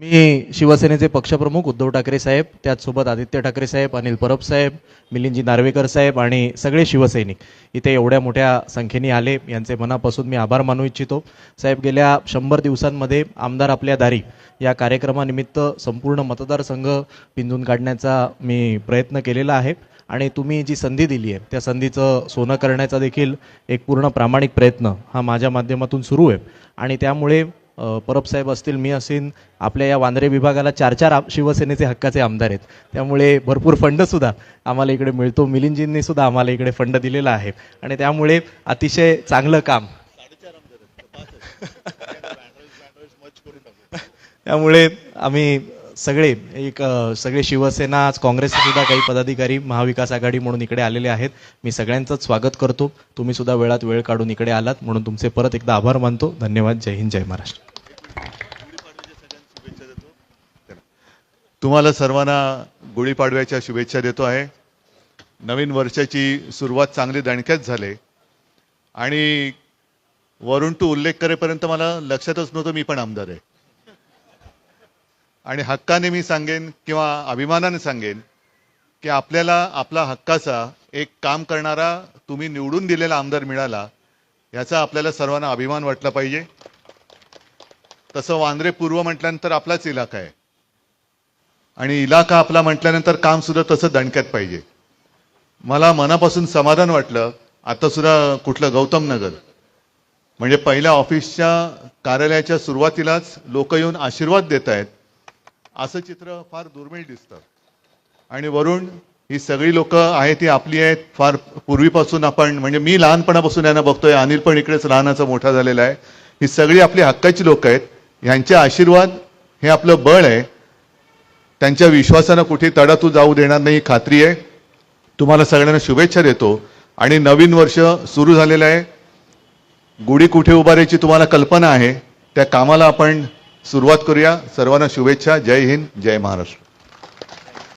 मी शिवसेनेचे पक्षप्रमुख उद्धव ठाकरे साहेब त्याचसोबत आदित्य ठाकरे साहेब अनिल परब साहेब मिलिंदजी नार्वेकर साहेब आणि सगळे शिवसैनिक. इथे एवढ्या मोठ्या संख्येने आले यांचे मनापासून मी आभार मानू इच्छितो. साहेब गेल्या शंभर दिवसांमध्ये आमदार आपल्या दारी या कार्यक्रमानिमित्त संपूर्ण मतदारसंघ पिंजून काढण्याचा मी प्रयत्न केलेला आहे आणि तुम्ही जी संधी दिली आहे त्या संधीचं सोनं करण्याचा देखील एक पूर्ण प्रामाणिक प्रयत्न हा माझ्या माध्यमातून सुरू आहे. आणि त्यामुळे अ, परब साहेब असतील मी असेन आपल्या या वांद्रे विभागाला चार चार शिवसेनेचे हक्काचे आमदार आहेत. त्यामुळे भरपूर फंडसुद्धा आम्हाला इकडे मिळतो. मिलिंदजींनी सुद्धा आम्हाला इकडे फंड दिलेला आहे. आणि त्यामुळे अतिशय चांगलं काम. त्यामुळे आम्ही सगळे एक सगळे शिवसेना आज काँग्रेससुद्धा काही पदाधिकारी महाविकास आघाडी म्हणून इकडे आलेले आहेत. मी सगळ्यांचंच स्वागत करतो. तुम्ही सुद्धा वेळात वेळ काढून इकडे आलात म्हणून तुमचे परत एकदा आभार मानतो. धन्यवाद. जय हिंद जय महाराष्ट्र. तुम्हाला सर्वांना गुढीपाडव्याच्या शुभेच्छा देतो आहे. नवीन वर्षाची सुरुवात चांगली दणक्यात झाले. आणि वरून तू उल्लेख करेपर्यंत मला लक्षातच नव्हतं मी पण आमदार आहे. आणि हक्काने मी सांगेन किंवा अभिमानाने सांगेन की आपल्याला आपला हक्काचा एक काम करणारा तुम्ही निवडून दिलेला आमदार मिळाला याचा आपल्याला सर्वांना अभिमान वाटला पाहिजे. तसं वांद्रे पूर्व म्हटल्यानंतर आपलाच इलाका आहे. आणि इलाका आपला म्हटल्यानंतर काम सुद्धा तसं दणक्यात पाहिजे. मला मनापासून समाधान वाटलं. आता सुद्धा कुठलं गौतम नगर. म्हणजे पहिल्या ऑफिसच्या कार्यालयाच्या सुरुवातीलाच लोक येऊन आशीर्वाद देत आहेत असं चित्र फार दुर्मिळ दिसतं. आणि वरून ही सगळी लोक आहेत ती आपली आहेत फार पूर्वीपासून आपण म्हणजे मी लहानपणापासून यांना बघतोय अनिल पण इकडेच लहानाचा मोठा झालेला आहे. ही सगळी आपली हक्काची लोक आहेत. ह्यांचे आशीर्वाद हे आपलं बळ आहे. त्यांच्या विश्वासानं कुठे तडा तू जाऊ देणार नाही ही खात्री आहे. तुम्हाला सगळ्यांना शुभेच्छा देतो. आणि नवीन वर्ष सुरू झालेलं आहे. गुढी कुठे उभारायची तुम्हाला कल्पना आहे त्या कामाला आपण सुरुवात करूया. सर्वांना शुभेच्छा. जय हिंद जय महाराष्ट्र.